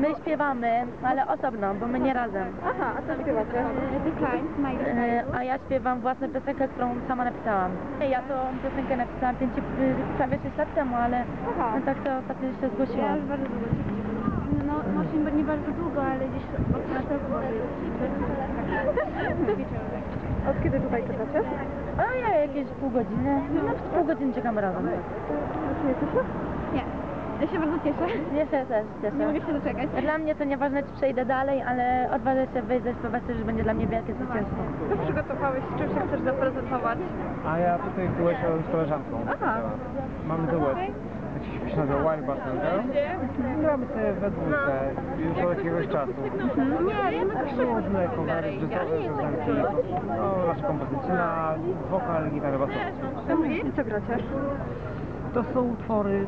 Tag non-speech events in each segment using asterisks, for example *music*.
My śpiewamy, ale osobno, bo my nie razem. Aha, a co śpiewacie? E, A ja śpiewam własną piosenkę, którą sama napisałam. Ja tą piosenkę napisałam pięć, y, prawie 6 lat temu, ale Aha. no tak to ostatnio się Ja zgłosiłam. już bardzo długo się No może nie bardzo długo, ale gdzieś od na to *laughs* Od kiedy tutaj czekacie? A ja jakieś pół godziny, no pół godziny czekamy razem. Czujecie się? Nie. Ja się bardzo cieszę. Ja się też Nie cieszę. mogę się doczekać. Dla mnie to nieważne, czy przejdę dalej, ale odważę się wyjść ze to już będzie dla mnie wielkie zwycięstwo. Co przygotowałeś? Czym się chcesz zaprezentować? A ja tutaj duetuję z koleżanką. Aha. Mamy duet. Taki się nazywa Wild Girl. Gramy sobie we dwójkę już od jakiegoś czasu. Nie, my też Różne covery, jazzowe piosenki. No, nasza kompozycyjna, wokal, gitarę basową. I co gracie? To są utwory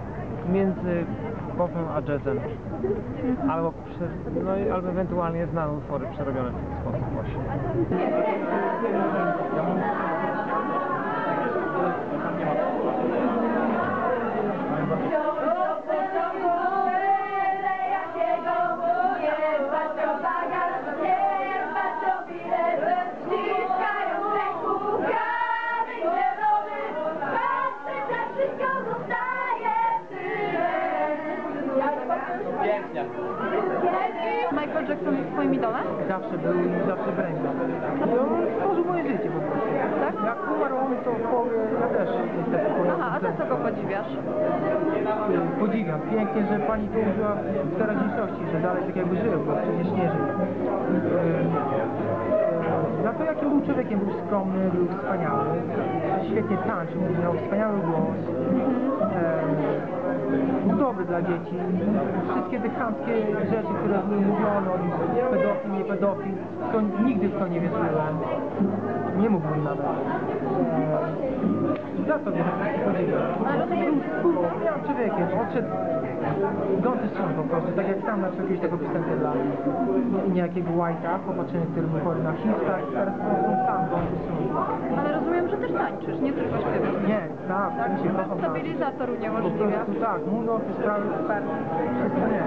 między popem a jazzem. Albo, prze, no, albo ewentualnie znane utwory przerobione w ten sposób właśnie. Michael Jackson jest twoim idolem? Zawsze był i zawsze będzie. To stworzył moje życie po prostu. Tak? Jak umarł on, to w połowie ja też niestety Aha, a za co go podziwiasz? Podziwiam. Pięknie, że pani to użyła w teraźniejszości, że dalej tak jakby żył, bo przecież nie żył. Yy, Za to jakim był człowiekiem, był skromny, był wspaniały, świetnie tańczył, miał wspaniały głos, Dobry dla dzieci. Wszystkie te chamskie rzeczy, które były mówione o nim, pedofil, nie pedofil, to nigdy w to nie wierzyłem. Nie mógłbym nawet. Za to. Był wspaniałym człowiekiem, odszedł idący stąd po prostu, tak jak sam napisał kiedyś taką piosenkę dla niejakiego White'a, popatrzenie, który był chory na HIV, teraz prostu sam idący stąd. Ale rozumiem, że też tańczysz, nie tylko śpiewasz. Nie, tak, Tak, oczywiście, kocham stabilizator Po uniemożliwia. prostu tak, mówią o tej sprawie, wszystko nie.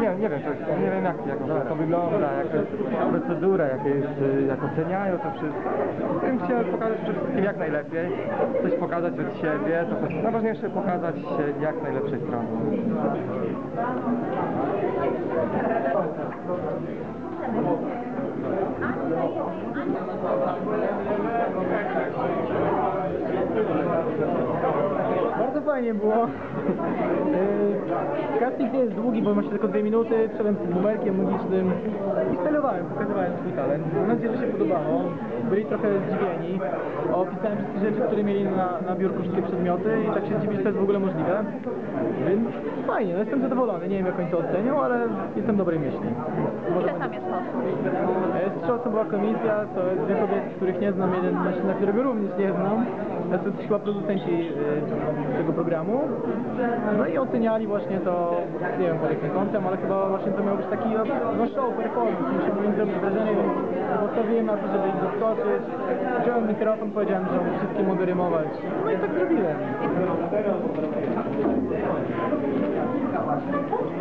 Nie, nie wiem, to, nie wiem jak, jak to wygląda, jaka jest procedura, jak, jest, jak oceniają to wszystko. Tym chciałem pokazać przede wszystkim jak najlepiej, coś pokazać od siebie, to najważniejsze pokazać się jak najlepszej strony. Bardzo fajnie było. Yy, Casting nie jest długi, bo ma się tylko dwie minuty. Wszedłem z numerkiem magicznym i stelowałem, pokazywałem swój talent. Mam nadzieję, że się podobało. Byli trochę zdziwieni. Opisałem wszystkie rzeczy, które mieli na, na biurku, wszystkie przedmioty i tak się zdziwili, że to jest w ogóle możliwe. Więc fajnie, no jestem zadowolony. Nie wiem jak oni to ocenią, ale jestem dobrej myśli. Ile tam jest osób? E, Strzałcą była komisja, to jest dwie kobiety, których nie znam, jeden mężczyzna, którego również nie znam. To są chyba producenci e, tego programu. No i oceniali właśnie to, nie wiem pod jakim kątem, ale chyba właśnie to miał być taki no, no show, performance, musimy im zrobić wrażenie, więc postawiłem na to, żeby ich zaskoczyć. Wziąłem mikrofon, powiedziałem, że wszystkie mogę rymować. No i tak zrobiłem. Bardzo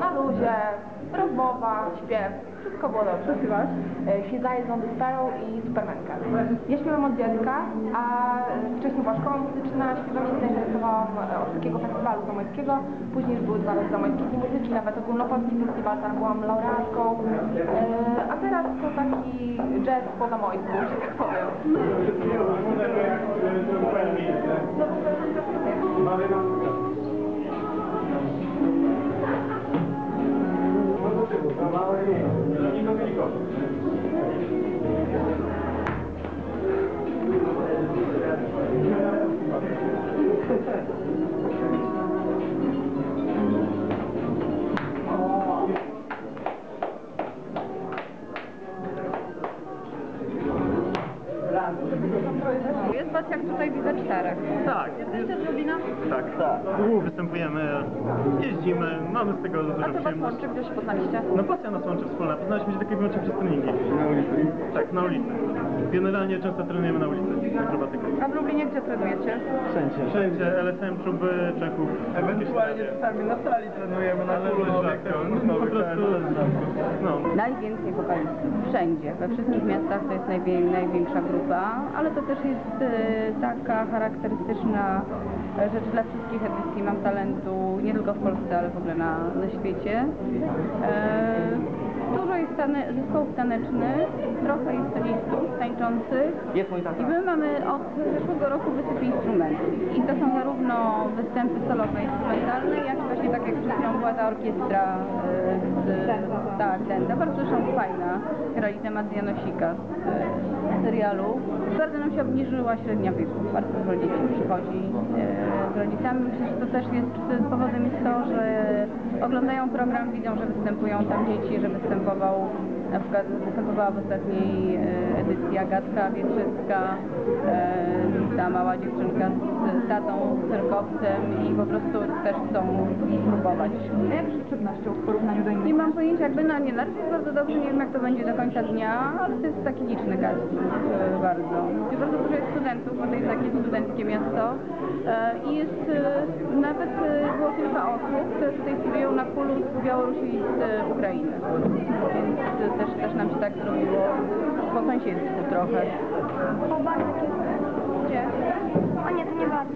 na luzie, rozmowa, śpiew, wszystko było dobrze. Słuchasz? E, Siedzaj z Wądy Starą i Supermanka. Ja śpiewam od dziecka, a wcześniej była szkoła muzyczna, śpiewam się zainteresowałam e, od takiego festiwalu zamojskiego, później już były dwa razy zamojskie muzyki, nawet ogólnopolski festiwal, tam byłam laureatką, e, a teraz to taki jazz po zamojsku, że tak powiem. Mamy いいの見に行こう。stacjach tutaj widzę czterech. Tak. Jesteście z Lublina? Tak, tak. Występujemy, jeździmy, mamy z tego dużo A co was łączy? Gdzie się poznaliście? No pasja nas łączy wspólna, poznaliśmy się tak wyłącznie przez treningi. Na ulicy? Tak, na ulicy. Generalnie często trenujemy na ulicy, akrobatykę. A w Lublinie gdzie trenujecie? Wszędzie. Wszędzie LSM, czuby, Czechów. Ewentualnie czasami na sali trenujemy, na Ale no po prostu, no. Najwięcej wokalistów. Wszędzie. We wszystkich miastach to jest najwię- największa grupa, ale to też jest y, taka charakterystyczna e, rzecz dla wszystkich edycji Mam Talentu, nie tylko w Polsce, ale w ogóle na, na świecie. E, Dużo jest tane, zespołów tanecznych, trochę jest solistów tańczących i my mamy od zeszłego roku wysyp instrumentów. I to są zarówno występy solowe instrumentalne, jak i właśnie tak jak przed chwilą była ta orkiestra z, tak, bardzo zresztą fajna, grali temat Janosika z serialu. Bardzo nam się obniżyła średnia wieku, bardzo dużo dzieci przychodzi e, z rodzicami. Myślę, że to też jest, powodem jest to, że oglądają program, widzą, że występują tam dzieci, że występował, na przykład występowała w ostatniej e, edycji Agatka Wietrzycka, e, ta mała dziewczynka z tatą cyrkowcem i po prostu też chcą spróbować. Jak z żywnością w porównaniu do innych? Nie mam pojęcia, jakby na nie narwie jest bardzo dobrze, nie wiem jak to będzie do końca dnia, ale to jest taki liczny casting e, bardzo. I bardzo dużo jest studentów, bo to jest takie studenckie miasto e, i jest e, nawet e, było kilka osób, które tutaj studiują na polu z Białorusi i z e, Ukrainy. Więc e, też, też nam się tak zrobiło po sąsiedztwu trochę górze. O nie, to nie warto.